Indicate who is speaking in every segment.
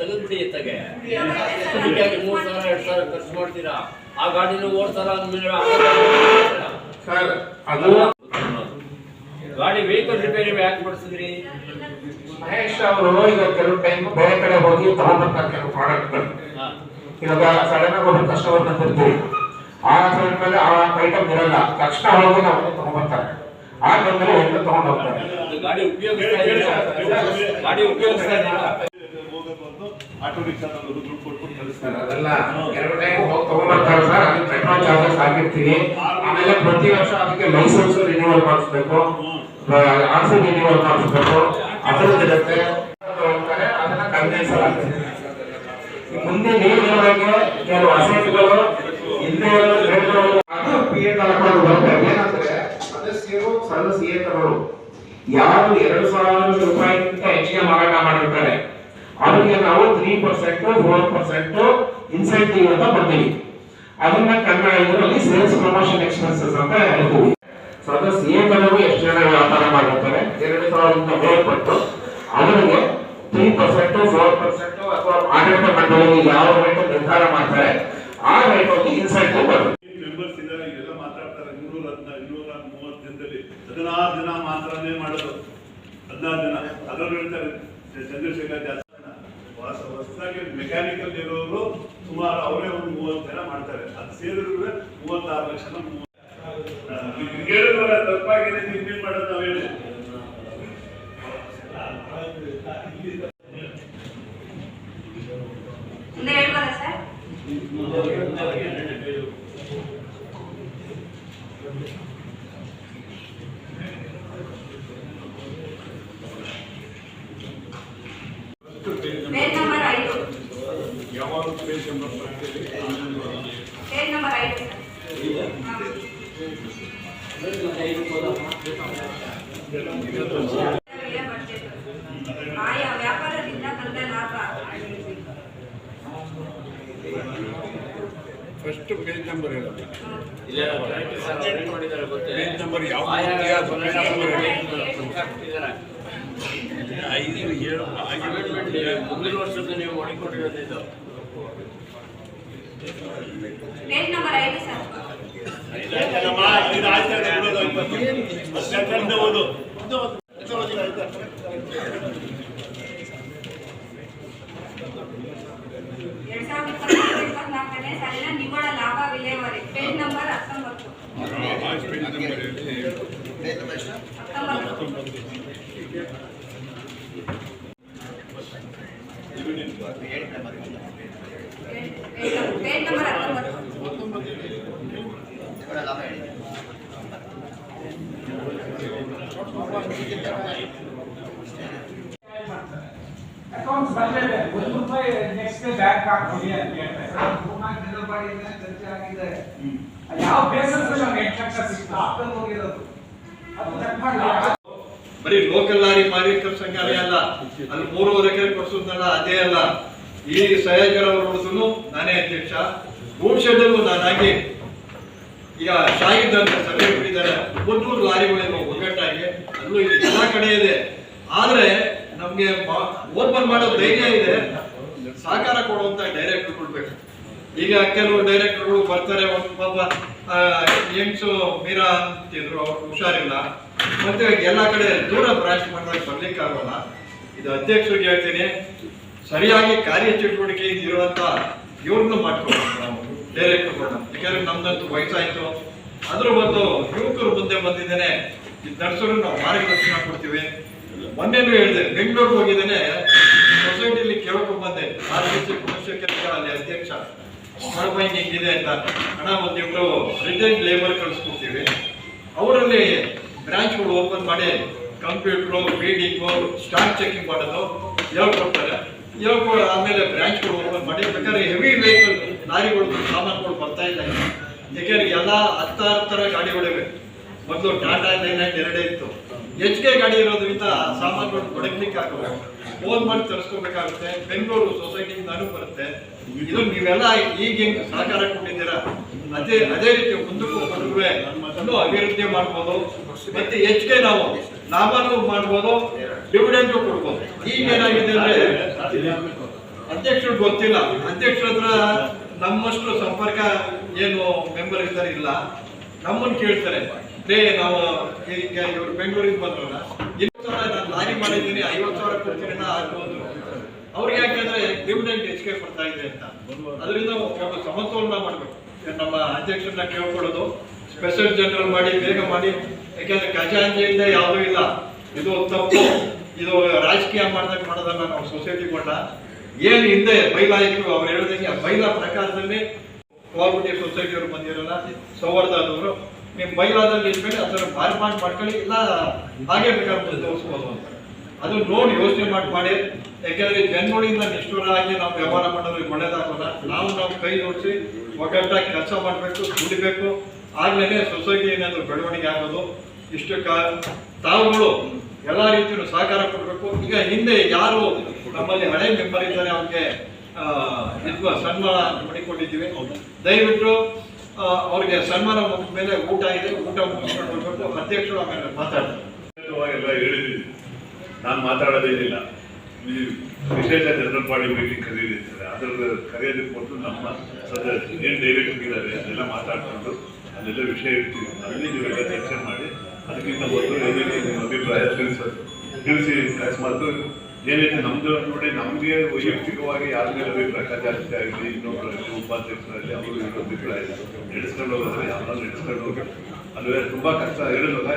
Speaker 1: ತೆಗೆದ್ಬಿಡಿ ಎತ್ತಗೆ ಹೀಗಾಗಿ ಮೂರ್ ಸಾವಿರ ಎರಡ್ ಸಾವಿರ ಖರ್ಚು ಮಾಡ್ತೀರಾ? ಆ ಗಾಡಿನ ಓಡ್ತಾರ ಅಂದ್ಮೇಲೆ ಗಾಡಿ ವೆಹಿಕಲ್ ರಿಪೇರಿ ಯಾಕೆ ಮಾಡಿಸಿದ್ರಿ
Speaker 2: ಮಹೇಶ್ ಅವರು ಈಗ ಕೆಲವು ಟೈಮ್ ಬೇರೆ ಕಡೆ ಹೋಗಿ ತಗೊಂಡ್ಬರ್ತಾರೆ ಕೆಲವು ಪ್ರಾಡಕ್ಟ್ಗಳು. ಇವಾಗ ಸಡನ್ ಆಗಿ ಒಬ್ಬರು ಕಸ್ಟಮರ್ ಬಂದಿರ್ತೀವಿ ಆ ಸಮಯದ ಮೇಲೆ ಆ ಐಟಮ್ ಇರಲ್ಲ. ತಕ್ಷಣ ಹೋಗಿ ನಾವು ತಗೊಂಡ್ಬರ್ತಾರೆ ಆ ಬಂದ್ರೆ ಎಲ್ಲ ತಗೊಂಡು ಹೋಗ್ತಾರೆ.
Speaker 1: ಗಾಡಿ ಉಪಯೋಗಿಸ್ತಾ ಗಾಡಿ ಉಪಯೋಗಿಸ್ತಾ
Speaker 3: ಆಟೋ ರಿಕ್ಷಾದಲ್ಲಿ ದುಡ್ಡು ಕೊಟ್ಬಿಟ್ಟು
Speaker 2: ಸರ್
Speaker 3: ಕಳಿಸ್ತಾರೆ.
Speaker 2: ಅದೆಲ್ಲ ಎರಡು ಟೈಮ್ ಹೋಗಿ ತಗೊಂಡ್ಬರ್ತಾರೆ ಸರ್. ಅದಕ್ಕೆ ಪೆಟ್ರೋಲ್ ಚಾರ್ಜಸ್ ಹಾಕಿರ್ತೀವಿ ಆಮೇಲೆ ಪ್ರತಿ ವರ್ಷ ಅದಕ್ಕೆ ಲೈಸೆನ್ಸ್ ರಿನ್ಯೂವಲ್ ಮಾಡಿಸ್ಬೇಕು. ಆರ್ ಸಿ ರಿನ್ಯೂವಲ್ ಮಾಡಿಸ್ಬೇಕು. ಅದರದ್ದು ಇರುತ್ತೆ. ಅದನ್ನ ಆಗ್ತದೆ ಮುಂದೆ ನೀರಿನೊಳಗೆ ಕೆಲವು ಅಸೆಟ್ಗಳು ಇಲ್ಲದೆ ರೇಟ್ಗಳು ಅದು ಪಿ ಎ ತಲಕೊಂಡು ಬರುತ್ತೆ. ಏನಂದ್ರೆ ಸದಸ್ಯರು ಸದಸ್ಯೇತರರು ಯಾರು ಎರಡು ಸಾವಿರ ಮಾಡಿರ್ತಾರೆ ಅವರಿಗೆ ನಾವು three percent four percent incentive ಅಂತ ಕೊಡ್ತೀವಿ. ಅದನ್ನ ಕನ್ನಡ ಇದರಲ್ಲಿ ಸೇಲ್ಸ್ ಪ್ರಮೋಷನ್ ಎಕ್ಸ್ಪೆನ್ಸಸ್ ಅಂತ ಹೇಳ್ತೀವಿ. ಸದಸ್ಯೇತರರು ಎಷ್ಟು ಜನ ವ್ಯಾಪಾರ ಮಾಡಿರ್ತಾರೆ ಎರಡು ಸಾವಿರದಿಂದ ಮೇಲ್ಪಟ್ಟು ಅವರಿಗೆ ತ್ರೀ ಪರ್ಸೆಂಟ್ ಫೋರ್ ಪರ್ಸೆಂಟ್ ಅಥವಾ ಆಡಳಿತ ಮಂಡಳಿ ಯಾವ ರೇಟ್ ನಿರ್ಧಾರ ಮಾಡ್ತಾರೆ, ಆ ರೇಟ್ ಅಲ್ಲಿ ಇನ್ಸೆಂಟಿವ್ ಬರುತ್ತೆ.
Speaker 3: ಹದಿನಾರು ದಿನ ಮಾತ್ರನೇ ಮಾಡೋದು. ಹದಿನಾರು ದಿನ ಅದರಲ್ಲಿ ಚಂದ್ರಶೇಖರ್ ಜಾಸ್ತಿ ಹೊಸದಾಗಿ ಮೆಕ್ಯಾನಿಕಲ್ ಇರೋರು ಸುಮಾರು ಅವರೇ ಒಂದು ಮೂವತ್ತು ಜನ ಮಾಡ್ತಾರೆ ಅದು ಸೇರಿದ್ರೆ ಮೂವತ್ತಾರು ಲಕ್ಷ ಹೇಳಿದ್ರಲ್ಲ ತಪ್ಪಾಗಿದೆ ನೀವು ಇನ್ನೇನ್ ಮಾಡೋದು ನಾವು ಹೇಳಿ
Speaker 4: ಮುಂದೆ ಹೇಳ್ಬೋದಾ ಸರ್ ಪೇಜ್ ನಂಬರ್ ಐದು
Speaker 3: ಯಾವಾಗ ಪೇಜ್ ನಂಬರ್
Speaker 4: ಪೇಜ್ ನಂಬರ್ ಐದು ಹಾ. ಬೆಲೆ ಬಡ್ಜೆಟ್. ಆಯಾ ವ್ಯಾಪಾರದಿಂದ ಬಂದ ಲಾಭ
Speaker 5: ಫಸ್ಟ್ ಪೇಜ್ ನಂಬರ್
Speaker 1: ಗೊತ್ತೇ?
Speaker 5: ಪೇಜ್ ನಂಬರ್ ಯಾವ ಐದು ಏಳು.
Speaker 1: ಮುಂದಿನ ವರ್ಷದ್ದು ನೀವು ಮಾಡಿಕೊಂಡಿರೋದು ಇದು.
Speaker 4: ಪೇಜ್ ನಂಬರ್ ಐದು ಸರ್
Speaker 3: ಇದು ಆಯ್ತು ಹದಿನೆಂಟರಿಂದ ಓದು
Speaker 4: ಎರಡ್ ಸಾವಿರದ ಇಪ್ಪತ್ನಾಲ್ಕನೇ ಸಾಲಿನ ನಿವ್ವಳ ಲಾಭ ವಿಲೇವಾರಿ. ಪೇಜ್ ನಂಬರ್ ಹತ್ತೊಂಬತ್ತು. ಹತ್ತೊಂಬತ್ತು ಪೇಜ್ ಪೇಜ್ ನಂಬರ್ ಹತ್ತೊಂಬತ್ತು
Speaker 6: ಅಕೌಂಟ್ಸ್ ಬಂದಿದೆ. ಒಂದು ರೂಪಾಯಿ ನೆಕ್ಸ್ಟ್ ಬ್ಯಾಂಕ್ ಹಾಕ್ತೀವಿ ಅಂತ ಹೇಳ್ತಾರೆ. ಮೂರ್ನಾಲ್ಕು ದಿನ ಬಾಡಿಯಿಂದ ಚರ್ಚೆ ಆಗಿದೆ. ಯಾವ ಬೇಸಸ್ ನಮ್ಗೆ ಎಂಟು ಲಕ್ಷ ಸಿಕ್ತು ಹಾಕೊಂಡು ಹೋಗಿರೋದು. ಅದು ಚೆಕ್
Speaker 7: ಬರೀ ಲೋಕಲ್ ಲಾರಿ ಮಾಲೀಕರ ಸಂಘಾಲಯ ಅಲ್ಲ ಅಲ್ಲಿ ಮೂರುವರೆ ಎಕರೆ ಕೊಡ್ಸೋದಲ್ಲ ಅದೇ ಅಲ್ಲ. ಈ ಸಹಜರ ಹೊರಡಿದ್ರು ನಾನೇ ಅಧ್ಯಕ್ಷ. ಭವಿಷ್ಯದಲ್ಲೂ ನಾನಾಗಿ ಈಗ ಶಾಹಿದ್ ಸಭೆ ಬಿಟ್ಟಿದ್ದಾರೆ ಮುನ್ನೂರು ಲಾರಿಗಳಿವೆ ಒಗ್ಗಟ್ಟಾಗಿ ಅಲ್ಲೂ ಇಲ್ಲಿ ಎಲ್ಲ ಕಡೆ ಇದೆ. ಆದ್ರೆ ನಮ್ಗೆ ಓಪನ್ ಮಾಡೋ ಧೈರ್ಯ ಇದೆ. ಸಹಕಾರ ಕೊಡುವಂತ ಡೈರೆಕ್ಟರ್ ಕೊಡ್ಬೇಕು. ಈಗ ಕೆಲವು ಡೈರೆಕ್ಟರ್ಗಳು ಬರ್ತಾರೆ. ಒಂದು ಪಾಪ ಏಮ್ಸು ಮೀರಾ ಅಂತಿದ್ರು ಅವ್ರು ಹುಷಾರಿಲ್ಲ. ಮತ್ತೆ ಎಲ್ಲ ಕಡೆ ದೂರ ಬ್ರಾಂಚ್ ಮಾಡಿದಾಗ ಬರ್ಲಿಕ್ಕೆ ಇದು ಅಧ್ಯಕ್ಷರಿಗೆ ಹೇಳ್ತೀನಿ. ಸರಿಯಾಗಿ ಕಾರ್ಯಚಟುವಟಿಕೆ ಇರುವಂತ ಇವ್ರನ್ನ ಮಾಡ್ಕೊಳ್ಬೇಕು ನಾವು. ಡೈರೆಕ್ಟರ್ಗಳನ್ನ ಯಾಕಂದ್ರೆ ನಮ್ದಂತೂ ವಯಸ್ಸಾಯ್ತು ಅದ್ರ ಬಂದು ಯುವಕರು ಮುಂದೆ ಬಂದಿದ್ದೇನೆ. ಇದು ನಡೆಸೋರು ನಾವು ಮಾರ್ಗದರ್ಶನ ಕೊಡ್ತೀವಿ. ಮೊನ್ನೆನೂ ಹೇಳಿದೆ, ಬೆಂಗಳೂರಿಗೆ ಹೋಗಿದ್ದೇನೆ. ಸೊಸೈಟಿಲಿ ಕೇಳ್ಕೊಂಡ್ ಬಂದೆ. ಆರ್ ಬಿ ಸಿ ಕುಲಶೇಖರ್ ಅಲ್ಲಿ ಅಧ್ಯಕ್ಷ ಹಿಂಗ್ ಹಿಂಗಿದೆ ಅಂತ. ಹಣ ಒಂದಿಬ್ರು ರಿಟೈನ್ ಲೇಬರ್ ಕಳಿಸ್ಕೊಡ್ತೀವಿ. ಅವರಲ್ಲಿ ಬ್ರಾಂಚ್ಗಳು ಓಪನ್ ಮಾಡಿ ಕಂಪ್ಯೂಟ್ರು ಬೀಡಿಂಗು ಸ್ಟಾಕ್ ಚೆಕಿಂಗ್ ಮಾಡೋದು ಹೇಳ್ಕೊಡ್ತಾರೆ. ಹೇಳ್ಕೊ ಆಮೇಲೆ ಬ್ರಾಂಚ್ಗಳು ಓಪನ್ ಮಾಡಿ. ಬೇಕಾದ್ರೆ ಹೆವಿ ವೆಹಿಕಲ್ ಲಾರಿಗಳು ಸಾಮಾನುಗಳು ಬರ್ತಾ ಇಲ್ಲ ಈಗ. ಯಾಕೆಂದ್ರೆ ಎಲ್ಲ ಹತ್ತಾರು ಥರ ಗಾಡಿಗಳಿವೆ ಮೊದಲು ಟಾಟಾ ನೈನ್ ನೈನ್ ಎರಡೇ ಇತ್ತು. ಎಚ್ ಕೆ ಗಾಡಿ ಇರೋದ್ರಿಂದ ಸಾಮಾನುಗಳು ಕೊಡಕ್ಲಿಕ್ಕೆ ಆಗಲ್ಲ. ಫೋನ್ ಮಾಡಿ ತರಿಸ್ಕೋಬೇಕಾಗುತ್ತೆ. ಬೆಂಗಳೂರು ನಾನು ಬರುತ್ತೆ. ಇದು ನೀವೆಲ್ಲ ಈಗ ಹೆಂಗ್ ಸಹಕಾರ ಕೊಟ್ಟಿದ್ದೀರಾ? ಅದೇ ಅದೇ ರೀತಿ ಮುಂದಕ್ಕೂ ಬಂದ್ರೆ ಇನ್ನೂ ಅಭಿವೃದ್ಧಿ ಮಾಡ್ಬೋದು. ಮತ್ತೆ ಹೆಚ್ಚಿಗೆ ನಾವು ಲಾಭನೂ ಮಾಡ್ಬೋದು ಡಿವಿಡೆಂಟು ಕೊಡ್ಬೋದು. ಈಗ ಏನಾಗಿದೆ ಅಂದ್ರೆ ಅಧ್ಯಕ್ಷರು ಗೊತ್ತಿಲ್ಲ. ಅಧ್ಯಕ್ಷರ ಹತ್ರ ನಮ್ಮಷ್ಟು ಸಂಪರ್ಕ ಏನು ಮೆಂಬರ್ ಇದ್ದಾರೆ ಇಲ್ಲ. ನಮ್ಮನ್ನು ಕೇಳ್ತಾರೆ. ರೇ ನಾವು ಇವ್ರು ಬೆಂಗಳೂರಿಗೆ ಬಂದ್ರಲ್ಲ ಐವತ್ತು ಸಾವಿರ ನಾನು ಲಾರಿ ಮಾಡಿದ್ದೀನಿ, ಐವತ್ತು ಸಾವಿರ ಖರ್ಚಿನ ಆಗ್ಬೋದು. ಅವ್ರಿಗೆ ಯಾಕಂದ್ರೆ ಡಿವಿಡೆಂಟ್ ಹೆಚ್ಚಿಗೆ ಕೊಡ್ತಾ ಇದೆ ಅಂತ. ಅದರಿಂದ ಸಮತೋಲನ ಮಾಡಬೇಕು. ನಮ್ಮ ಅಧ್ಯಕ್ಷರನ್ನ ಕೇಳ್ಕೊಳ್ಳೋದು ಸ್ಪೆಷಲ್ ಜನರಲ್ ಮಾಡಿ, ಬೇಗ ಮಾಡಿ. ಯಾಕೆಂದ್ರೆ ಖಜಾಂಜಿಯಿಂದ ಯಾವುದೂ ಇಲ್ಲ. ಇದು ತಪ್ಪು. ಇದು ರಾಜಕೀಯ ಮಾಡ್ದಂಗೆ ಮಾಡೋದನ್ನ ನಾವು ಸೊಸೈಟಿ ಕೊಟ್ಟ ಏನ್ ಹಿಂದೆ ಬೈಲಾ ಇತ್ತು ಅವ್ರು ಹೇಳಿದಂಗೆ ಆ ಬೈಲಾ ಪ್ರಕಾರದಲ್ಲಿ ಕೋಆಪರೇಟಿವ್ ಸೊಸೈಟಿ ಅವರು ಬಂದಿರಲ್ಲ ಸೌಹಾರ್ದದವರು ನಿಮ್ಮ ಬೈಲಾದಲ್ಲಿ ಇದ್ಮೇಲೆ ಅದರ ಮಾರ್ಪಾಟ್ ಮಾಡ್ಕೊಳ್ಳಿ ಇಲ್ಲ ಹಾಗೆ ಬೇಕಾಗ್ತದೆ ತೋರಿಸ್ಬೋದು ಅಂತ. ಅದು ನೋಡಿ ಯೋಚನೆ ಮಾಡಿ ಮಾಡಿ. ಯಾಕೆಂದ್ರೆ ಜನಗಳಿಂದ ನಿಷ್ಠುರವಾಗಿ ನಾವು ವ್ಯವಹಾರ ಮಾಡೋರಿಗೆ ಒಳ್ಳೇದಾಗೋಲ್ಲ. ನಾವು ನಾವು ಕೈ ಜೋಡಿಸಿ ಒಗ್ಗಟ್ಟಾಗಿ ಕೆಲಸ ಮಾಡಬೇಕು, ದುಡಿಬೇಕು. ಆಗ್ಲೇ ಸೊಸೈಟಿ ಏನಾದರೂ ಬೆಳವಣಿಗೆ ಆಗೋದು, ಇಷ್ಟು ಕಾ ತಾವುಗಳು ಎಲ್ಲ ರೀತಿಯೂ ಸಹಕಾರ ಕೊಡಬೇಕು. ಈಗ ಹಿಂದೆ ಯಾರು ನಮ್ಮಲ್ಲಿ ಹಳೆ ಮೆಂಬರ್ ಇದ್ದಾರೆ ಅವ್ರಿಗೆ ಇದ್ವ ಸನ್ಮಾನ ಮಾಡಿಕೊಂಡಿದ್ದೀವಿ. ದಯವಿಟ್ಟು ಅವ್ರಿಗೆ ಸನ್ಮಾನ ಮುಗಿದ ಮೇಲೆ ಊಟ ಇದೆ ಊಟ ಮುಗಿಸ್ಕೊಂಡು ಅಧ್ಯಕ್ಷರು ಆಮೇಲೆ ಮಾತಾಡ್ತಾರೆ.
Speaker 3: ಹೇಳಿದ್ದೀನಿ. ನಾನು ಮಾತಾಡೋದೇನಿಲ್ಲ ವಿಶೇಷ ಜನರಲ್ ಬಾಡಿ ಮೀಟಿಂಗ್ ಕರೀಲಿದ್ದಾರೆ ಅದ್ರ ಕರೆಯೋದಕ್ಕೆ ಕೊಟ್ಟು ನಮ್ಮ ಸದಸ್ಯ ಏನು ಡೈರೆಕ್ಟರ್ ಇದ್ದಾರೆ ಅದೆಲ್ಲ ಮಾತಾಡ್ಕೊಂಡು ಅಲ್ಲೆಲ್ಲ ವಿಷಯ ಇರ್ತೀವಿ ಅಲ್ಲಿ ನೀವೆಲ್ಲ ಚರ್ಚೆ ಮಾಡಿ ಅದಕ್ಕಿಂತ ಮೊದಲು ಏನೇನು ನಿಮ್ಮ ಅಭಿಪ್ರಾಯ ತಿಳಿಸೋದು ತಿಳಿಸಿ ಅಕಸ್ಮಾತ್ ಏನೈತೆ ನಮ್ದು ನೋಡಿ, ನಮಗೆ ವೈಯಕ್ತಿಕವಾಗಿ ಯಾರ ಮೇಲೆ ಅಭಿಪ್ರಾಯ ಆಗಲಿ ಇನ್ನೊಬ್ಬರಲ್ಲಿ ಉಪಾಧ್ಯಕ್ಷರಲ್ಲಿ ಅವರು ಇರೋ ಅಭಿಪ್ರಾಯ ನಡೆಸ್ಕೊಂಡು ಹೋಗೋದ್ರೆ ಯಾರು ನಡೆಸ್ಕೊಂಡು ಹೋಗಿ ಅಲ್ವೇ ತುಂಬಾ ಕಷ್ಟ ಇರೋದಲ್ಲ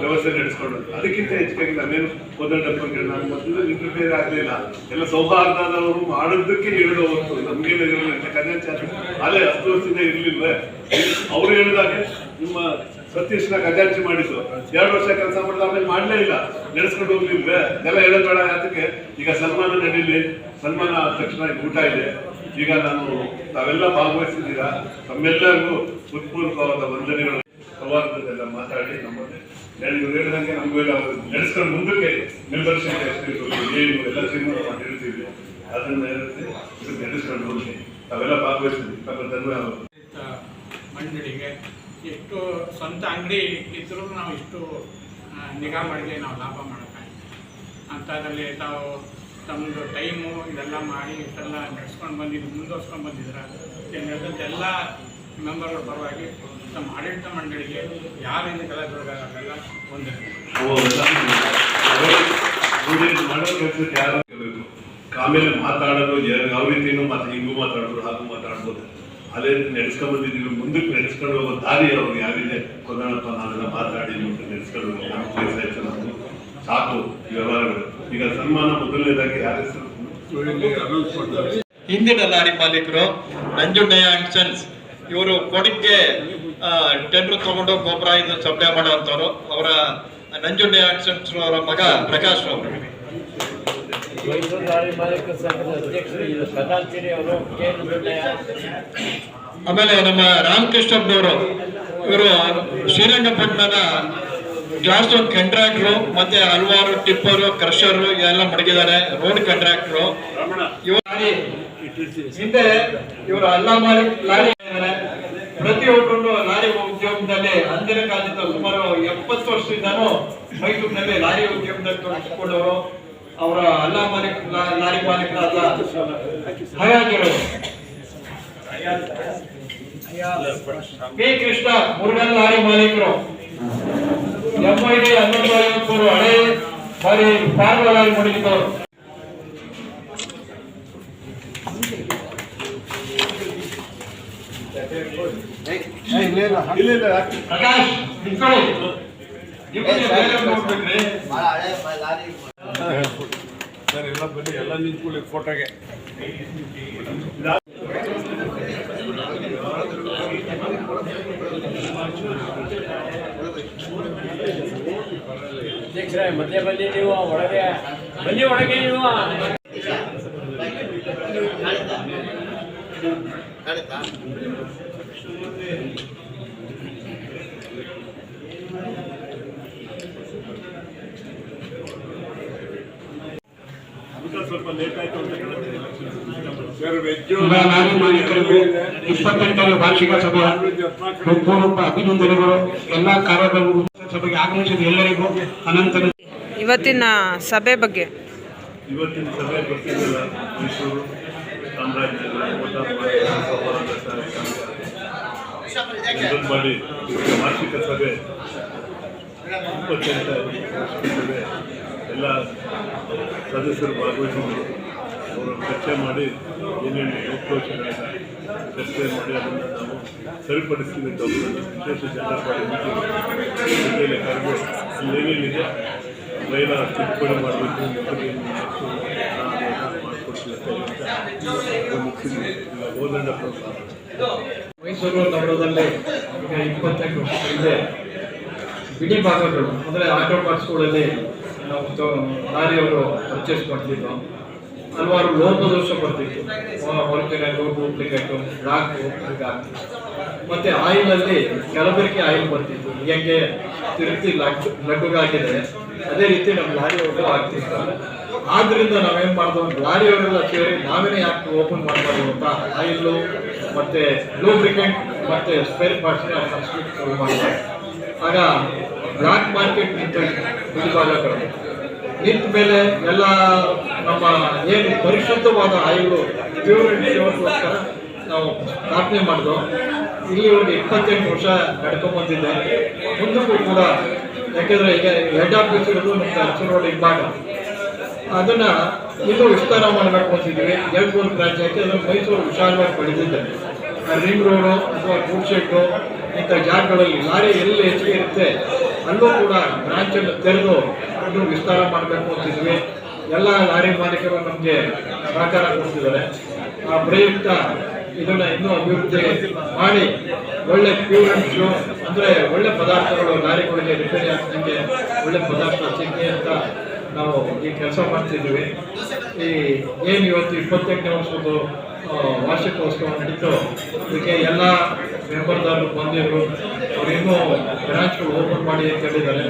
Speaker 3: ವ್ಯವಸ್ಥೆ ನಡೆಸ್ಕೊಂಡು. ಅದಕ್ಕಿಂತ ಹೆಚ್ಚಾಗಿ ನಾವೇನು ಕೋದಂಡಪ್ಪ ನಾನು ಮೊದಲು ಇಂಟರ್ಫಿಯರ್ ಆಗಲಿಲ್ಲ. ಎಲ್ಲ ಸೌಹಾರ್ದದವರು ಮಾಡೋದಕ್ಕೆ ಹೇಳೋ ಹೊತ್ತು ನಮಗೇನು ಇರಲಿಲ್ಲ ಕನ್ಯಾಚಾರ ಅಲ್ಲೇ ವರ್ಷದಿಂದ ಇರ್ಲಿಲ್ವೇ? ಅವ್ರು ಹೇಳಿದಾಗೆ, ನಿಮ್ಮ ಸತೀಶ್ನ ಖಜಾಂಚಿ ಮಾಡಿದ್ದು. ಎರಡು ವರ್ಷ ಕೆಲಸ ಮಾಡಿದ ಆಮೇಲೆ ಮಾಡಲೇ ಇಲ್ಲ. ನಡೆಸ್ಕೊಂಡು ಹೋಗ್ಲಿಲ್ವೇ? ಎಲ್ಲ ಹೇಳೋದ್ ಬೇಡ ಯಾತಕ್ಕೆ ಈಗ ಸನ್ಮಾನ ನಡೀಲಿ. ಸನ್ಮಾನ ಆದ ತಕ್ಷಣ ಊಟ ಇದೆ. ಈಗ ನಾನು ತಾವೆಲ್ಲ ಭಾಗವಹಿಸಿದ್ದೀರಾ? ತಮ್ಮೆಲ್ಲರಿಗೂ ಹೃತ್ಪೂರ್ವಕವಾದ ವಂದನೆಗಳು. ಸೌಹಾರ್ದದೆಲ್ಲ ಮಾತಾಡಿ ನಮ್ಮಲ್ಲಿ. ಇವ್ರು ಹೇಳಿದಂಗೆ ನಮಗೂ ಎಲ್ಲ ನಡೆಸ್ಕೊಂಡು ಮುಂದಕ್ಕೆ ಮೆಂಬರ್ಶಿಪ್ ಏನು ಎಲ್ಲ ಸಿನಿಮಾ ಹೇಳ್ತೀವಿ ಅದನ್ನ ನಡೆಸ್ಕೊಂಡು ಹೋಗಿ. ತಾವೆಲ್ಲ ಭಾಗವಹಿಸಿದ್ವಿ ತಮ್ಮ ಧನ್ಯವಾದ
Speaker 8: ಮಂಡಳಿಗೆ ಎಷ್ಟು ಸ್ವಂತ ಅಂಗಡಿ ಇದ್ರೂ ನಾವು ಇಷ್ಟು ನಿಗಾ ಮಾಡಿದ್ರೆ ನಾವು ಲಾಭ ಮಾಡೋಕ್ಕಾಗಿದೆ ಅಂಥದ್ರಲ್ಲಿ ತಾವು ತಮ್ಮದು ಟೈಮು ಇದೆಲ್ಲ ಮಾಡಿ ಇಷ್ಟೆಲ್ಲ ನಡೆಸ್ಕೊಂಡು ಬಂದಿದ್ದು, ಮುಂದುವರ್ಸ್ಕೊಂಡು ಬಂದಿದ್ರೆ ಎಲ್ಲ ಮೆಂಬರ್ಗಳ ಪರವಾಗಿ ತಮ್ಮ ಆಡಳಿತ ಮಂಡಳಿಗೆ ಯಾರಿಂದ ಕೆಲಸಗಳಿಗಾಗಲ್ಲ ಒಂದು.
Speaker 3: ಆಮೇಲೆ ಮಾತಾಡೋದು ಯಾವ ರೀತಿಯೂ ಮಾತು ಹಿಂಗೂ ಮಾತಾಡೋದು ಹಾಗೂ ಮಾತಾಡ್ಬೋದು. ಅದೇ, ನಡೆಸ್ಕೊಂಡು ಬಂದಿದ್ದೀವಿ. ಮುಂದಕ್ಕೆ ನಡೆಸ್ಕೊಂಡು ಹೋಗೋ ದಾರಿ ಅವ್ರು ಯಾರಿದೆ ಕೊನಪ್ಪ ನಾವೆಲ್ಲ ಮಾತಾಡಿ ಮುಂದೆ ನಡೆಸ್ಕೊಂಡು ಆಯ್ತು ನಮ್ದು ಸಾಕು ವ್ಯವಹಾರಗಳು. ಈಗ ಸನ್ಮಾನ ಮೊದಲನೇದಾಗಿ ಯಾರ ಹೆಸರು?
Speaker 5: ಅನೌನ್ಸ್ ಮಾಡ್ತಾರೆ
Speaker 7: ಹಿಂದಿನ ಲಾರಿ ಮಾಲೀಕರು ನಂಜುಂಡಯ್ಯ ಆಕ್ಷನ್ಸ್ ಸನ್ಸ್ ಇವರು ಕೊಡಗ್ಗೆ ಟೆಂಡರ್ ತಗೊಂಡು ಗೊಬ್ಬರ ಇದು ಸಪ್ಲೈ ಮಾಡುವಂತವ್ರು ಅವರ ನಂಜುಂಡಯ್ಯ ಆಕ್ಷನ್ಸ್ ಸನ್ಸ್ ಅವರ ಮಗ ಪ್ರಕಾಶ್ ಅವರು.
Speaker 1: ಮೈಸೂರು ಲಾರಿ ಮಾಲೀಕರ ಸಂಘದ ಅಧ್ಯಕ್ಷರು ಇದು ಖಜಾಂಚಿರಿ ಅವರು ಕೆ ಎನ್ ದೊಡ್ಡಯ್ಯ
Speaker 7: ಆಮೇಲೆ ನಮ್ಮ ರಾಮಕೃಷ್ಣಪ್ಪನವರು ಇವರು ಶ್ರೀರಂಗಪಟ್ಟಣದ ಗ್ಲಾಸ್ ಒಂದು ಕಂಟ್ರಾಕ್ಟ್ರು, ಮತ್ತೆ ಹಲವಾರು ಟಿಪ್ಪರು, ಕ್ರಷರು ಎಲ್ಲ ಮಡಗಿದ್ದಾರೆ, ರೋಡ್ ಕಂಟ್ರಾಕ್ಟ್ರು. ಇವರು ಹಿಂದೆ ಇವರು ಅಲ್ಲ ಮಾಡಿ ಲಾರಿ ಪ್ರತಿ ಪ್ರತಿಯೊಬ್ಬರು ಲಾರಿ ಉದ್ಯಮದಲ್ಲಿ ಅಂದಿನ ಕಾಲದಿಂದ ಸುಮಾರು ಎಪ್ಪತ್ತು ವರ್ಷದಿಂದನೂ ಮೈಸೂರಿನಲ್ಲಿ ಲಾರಿ ಉದ್ಯಮದಲ್ಲಿ ತೊಡಗಿಸಿಕೊಂಡವರು. ಅವರ ಅಲ್ಲ ಮಾಲೀಕ ಲಾರಿ ಮಾಲೀಕರಾದ ಹಯಾಗಿರು ಪಿ ಕೃಷ್ಣ, ಮುರುಗನ್ ಲಾರಿ ಮಾಲೀಕರು. ಎಂಐಡಿ ಹನ್ನೊಂದು ಐವತ್ಮೂರು ಹಳೆ ಬಾರಿ ಪಾರ್ವ ಲಾರಿ ಮಡಗಿದವರು
Speaker 3: ಇಲ್ಲ ಇಲ್ಲ ಯಾಕೆ?
Speaker 7: ಪ್ರಕಾಶ್ ನಿಂತ್ಕೊಳ್ಳಿ ನಿಮ್ಮನ್ನೇ ಬೇರೆ ನೋಡ್ಬೇಕ್ರಿ
Speaker 5: ಸರ್, ಎಲ್ಲ ಬನ್ನಿ, ಎಲ್ಲ ನಿಂತ್ಕೊಳ್ಳಿ ಫೋಟೋಗೆ
Speaker 1: ಅಧ್ಯಕ್ಷರೇ ಮಧ್ಯೆ ಬನ್ನಿ ನೀವು ಒಳಗೆ. ಬನ್ನಿ ಒಳಗೆ ನೀವು.
Speaker 3: ಸ್ವಲ್ಪ ಲೇಟ್ ಆಯ್ತು ಅಂತ
Speaker 2: ನಾನು ಮಾಲೀಕರಿಗೂ ಇಪ್ಪತ್ತೆಂಟನೇ ವಾರ್ಷಿಕ ಸಭೆಯ ಪೂರ್ವಕ ಅಭಿನಂದನೆಗಳು ಎಲ್ಲ ಕಾರ್ಯಕ್ರಮಗಳು ಸಭೆಗೆ ಆಗಮಿಸಿದ ಎಲ್ಲರಿಗೂ
Speaker 9: ಇವತ್ತಿನ ಸಭೆ ಬಗ್ಗೆ.
Speaker 3: ಇವತ್ತಿನ ಸಭೆ ವಾರ್ಷಿಕ ಸಭೆ. ಎಲ್ಲ ಸದಸ್ಯರು ಭಾಗವಹಿಸಿದ್ದರು. ಅವರು ಚರ್ಚೆ ಮಾಡಿ ಏನೇನು ಲೋಕೋಶಗಳನ್ನ ಚರ್ಚೆ ಮಾಡಿ ಅದನ್ನು ನಾವು ಸರಿಪಡಿಸ್ತೀವಿ ಅಂತ ವಿಶೇಷ ಬಾಡಿ ಮೀಟಿಂಗ್ ಜೊತೆಯಲ್ಲಿ ಕರೆದು ಏನೇನಿದೆ ರೈಲ ತಿದ್ದುಪಡಿ ಮಾಡಬೇಕು
Speaker 7: ಮೈಸೂರು ನಗರದಲ್ಲಿ ಈಗ ಇಪ್ಪತ್ತೆಂಟು ವರ್ಷ ಹಿಂದೆ ಬಿಡಿ ಭಾಗಗಳು, ಅಂದರೆ ಆಟೋ ಪಾರ್ಟ್ಸ್ಗಳಲ್ಲಿ ನಾವು ಲಾರಿಯವರು ಪರ್ಚೇಸ್ ಮಾಡ್ತಿದ್ದು ಹಲವಾರು ಲೋಪದೋಷ ಬರ್ತಿತ್ತು ಒರಿಜಿನಲ್ಲು ಡೂಪ್ಲಿಕೇಟು ಬ್ಲಾಕು ಮತ್ತೆ ಮತ್ತು ಆಯಿಲಲ್ಲಿ ಕಲಬೆರಕೆ ಆಯಿಲ್ ಬರ್ತಿತ್ತು. ಹೆಂಗೆ ತಿರುಗಿ ಲಗ್ ಲಡ್ಡುಗಾಗಿದೆ ಅದೇ ರೀತಿ ನಮ್ಮ ಲಾರಿ ಲಾರಿಯವರು ಆಗ್ತಿತ್ತು. ಆದ್ರಿಂದ ನಾವೇನ್ ಮಾಡ್ದೋ, ಲಾರಿಯವರೆಲ್ಲ ಸೇರಿ ನಾವೇನೆ ಯಾಕೆ ಓಪನ್ ಮಾಡ್ಬಾರ್ದು ಅಂತ ಆಯಿಲ್ಲು ಮತ್ತೆ ಲೂಬ್ರಿಕೆಂಟ್ ಮತ್ತೆ ಸ್ಪೇರ್ ಪಾರ್ಟ್ಸ್ ಮಾಡಿದೆ ಆಗ ಬ್ಲಾಕ್ ಮಾರ್ಕೆಟ್ ನಿಂತು ನಿಂತ ಮೇಲೆ ಎಲ್ಲ ನಮ್ಮ ಏನು ಪರಿಶುದ್ಧವಾದ ಆಯುಗಳು ಪ್ಯೂರ್ ಅಂಡ್ ನಾವು ಪ್ರಾರ್ಥನೆ ಮಾಡಿದ್ವು ಒಂದು ಇಪ್ಪತ್ತೆಂಟು ವರ್ಷ ನಡ್ಕೊಂಡ್ಬಂದಿದ್ದೆ ಮುಂದಕ್ಕೂ ಕೂಡ, ಯಾಕೆಂದ್ರೆ ಈಗ ಹೆಡ್ ಆಫೀಸ್ ಇರೋದು ನಮ್ಮ ಅರಸು ರೋಡ್ ಹಿಂಭಾಗ ಅದನ್ನ ಇದು ವಿಸ್ತಾರ ಮಾಡಬೇಕು ಅಂತಿದ್ದೀವಿ. ಮೂರು ಬ್ರಾಂಚ್ ಯಾಕೆಂದ್ರೆ ಮೈಸೂರು ವಿಶಾಲವಾಗಿ ಪಡೆದಿದ್ದೆ ರಿಂಗ್ ರೋಡು ಅಥವಾ ಶೆಡ್ಡು ಇಂಥ ಜಾಗಗಳಲ್ಲಿ ಲಾರಿ ಎಲ್ಲಿ ಹೆಚ್ಚಿಗೆ ಇರುತ್ತೆ, ಅಲ್ಲೂ ಕೂಡ ಬ್ರಾಂಚನ್ನು ತೆರೆದು ಇನ್ನೂ ವಿಸ್ತಾರ ಮಾಡಬೇಕು ಅಂತಿದ್ವಿ. ಎಲ್ಲ ಲಾರಿ ಮಾಲೀಕರು ನಮಗೆ ಸಹಕಾರ ಕೊಡ್ತಿದ್ದಾರೆ. ಆ ಪ್ರಯುಕ್ತ ಇದನ್ನು ಇನ್ನೂ ಅಭಿವೃದ್ಧಿ ಮಾಡಿ, ಒಳ್ಳೆ ಪ್ಯೂರ್ ಅಂಡ್ ಶ್ಯೂರ್ ಅಂದ್ರೆ ಒಳ್ಳೆ ಪದಾರ್ಥಗಳು ಲಾರಿಗಳಿಗೆ ರಿಪೇರಿ ಆಗ್ತಂಗೆ ಒಳ್ಳೆ ಪದಾರ್ಥ ಸಿಗಲಿ ಅಂತ ನಾವು ಈ ಕೆಲಸ ಮಾಡ್ತಿದ್ದೀವಿ ಈ ಏನು ಇವತ್ತು ಇಪ್ಪತ್ತೆಂಟನೇ ವರ್ಷದ್ದು ವಾರ್ಷಿಕೋತ್ಸವ ನಡೀತು. ಇದಕ್ಕೆ ಎಲ್ಲ ಮೆಂಬರ್ದಾರರು ಬಂದಿದ್ರು ಅವರು ಇನ್ನೂ ಬ್ರಾಂಚ್ಗಳು ಓಪನ್ ಮಾಡಿ ಅಂತ ಹೇಳಿದ್ದಾರೆ.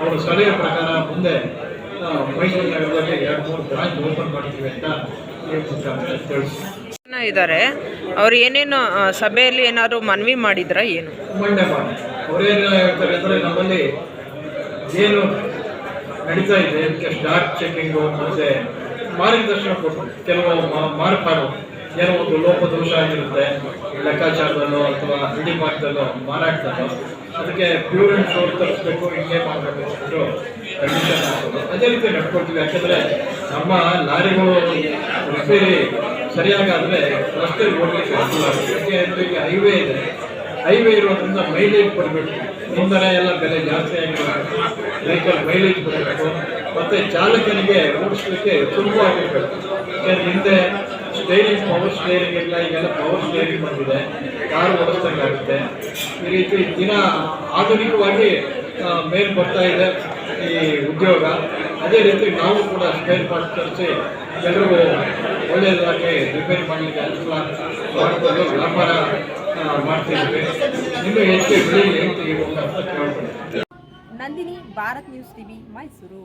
Speaker 7: ಅವರು ಸಲಹೆ ಪ್ರಕಾರ ಮುಂದೆ ಮೈಸೂರು ನಗರದಲ್ಲಿ ಎರಡು ಮೂರು ಬ್ರಾಂಚ್ ಓಪನ್ ಮಾಡ್ತೀವಿ ಅಂತ ತಿಳಿಸಿ
Speaker 9: ಇದ್ದಾರೆ. ಅವ್ರು ಏನೇನು ಸಭೆಯಲ್ಲಿ ಏನಾದ್ರು ಮನವಿ ಮಾಡಿದ್ರ ಏನು?
Speaker 7: ಮಂಡ್ಯ ಮಾಡಿ. ಅವ್ರೇನು ಹೇಳ್ತಾರೆ ಅಂದರೆ ನಮ್ಮಲ್ಲಿ ಏನು ನಡೀತಾ ಇದೆ ಸ್ಟಾಕ್ ಚೆಕಿಂಗು ಮತ್ತೆ ಮಾರ್ಗದರ್ಶನ ಕೊಟ್ಟು ಕೆಲವು ಮಾರ್ಪಾಡು. ಏನೋ ಒಂದು ಲೋಪದೋಷ ಆಗಿರುತ್ತೆ, ಲೆಕ್ಕಾಚಾರದಲ್ಲೋ ಅಥವಾ ಹಿಂಡಿ ಮಾರ್ಗದಲ್ಲೋ ಮಾರಾಟದಲ್ಲೋ, ಅದಕ್ಕೆ ಪ್ಯೂರ್ ಅಂಡ್ ಶೋರ್ ತರಿಸ್ಬೇಕು, ಹಿಂಗೆ ಮಾಡಬೇಕು ಅಷ್ಟು ಕಂಡೀಷನ್ ಆಗ್ತದೆ ಅದೇ ರೀತಿ ನಡ್ಕೊಳ್ತೀವಿ. ಯಾಕಂದರೆ ನಮ್ಮ ಲಾರಿಗಳು ರಿಪೇರಿ ಸರಿಯಾಗಾದ್ರೆ ರಸ್ತೆ ಓಡಲಿಕ್ಕೆ ಅನುಕೂಲ ಆಗುತ್ತೆ. ಯಾಕೆ ಈಗ ಹೈವೇ ಇದೆ. ಹೈವೇ ಇರೋದ್ರಿಂದ ಮೈಲೇಜ್ ಬರಬೇಕು ಮುಂದೆ ಎಲ್ಲ ಬೆಲೆ ಜಾಸ್ತಿ ಆಗಿರಬೇಕು ವೆಹಿಕಲ್ ಮೈಲೇಜ್ ಬರಬೇಕು ಮತ್ತೆ ಚಾಲಕನಿಗೆ ಓಡಿಸ್ಲಿಕ್ಕೆ ಸುಲಭವಾಗಿರ್ಬೇಕು. ಯಾಕಂದ್ರೆ ಹಿಂದೆ ಸ್ಟೇರಿಂಗ್ ಪವರ್ ಸ್ಟೇರಿಂಗ್ ಇಲ್ಲ, ಈಗೆಲ್ಲ ಪವರ್ ಸ್ಟೇರಿಂಗ್ ಬಂದಿದೆ. ಕಾರು ಓಡಿಸ್ದಂಗಾಗುತ್ತೆ ಈ ರೀತಿ ದಿನ ಆಧುನಿಕವಾಗಿ ಮೇಲೆ ಬರ್ತಾ ಇದೆ ಈ ಉದ್ಯೋಗ. ಅದೇ ರೀತಿ ನಾವು ಕೂಡ ಸ್ಪೇರ್ ಪಾರ್ಟ್ ತರಿಸಿ ಎಲ್ಲರಿಗೂ ಒಳ್ಳೆಯದಾಗಿ ರಿಪೇರ್ ಮಾಡಲಿಕ್ಕೆ ಅನುಕೂಲ ಮಾಡಿಕೊಂಡು ವ್ಯಾಪಾರ ಮಾಡ್ತಿದ್ದೀವಿ. ಇನ್ನೂ ಹೆಚ್ಚು ಅಂತ ಕೇಳ್ಕೊಳ್ತೀನಿ
Speaker 10: ನಂದಿನಿ, ಭಾರತ್ ನ್ಯೂಸ್ ಟಿವಿ, ಮೈಸೂರು.